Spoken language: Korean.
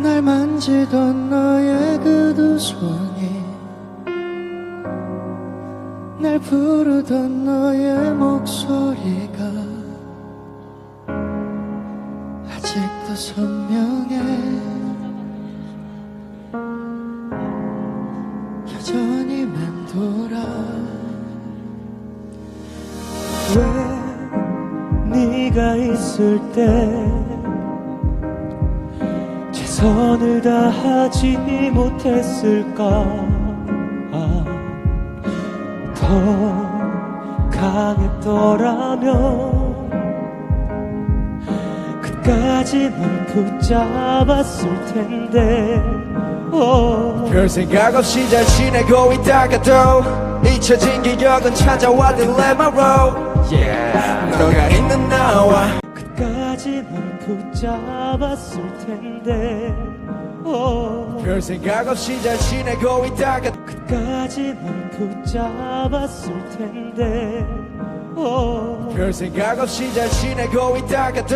날 만지던 너의 그 두 손이 날 부르던 너의 목소리가 아직도 선명해. 여전히 맴돌아. 왜 네가 있을 때최 선을 다하지 못했을까? 아, 더 강했더라면 끝까지 널 붙잡았을 텐데. 오. 별 생각 없이 잘 지내고 있다가도 잊혀진 기억은 찾아와 딜레마로. 너가 있는 나 널 붙잡았을 텐데 오. 별 생각 없이 잘 지내고 있다가 끝까지 널 붙잡았을 텐데 오. 별 생각 없이 잘 지내고 있다가도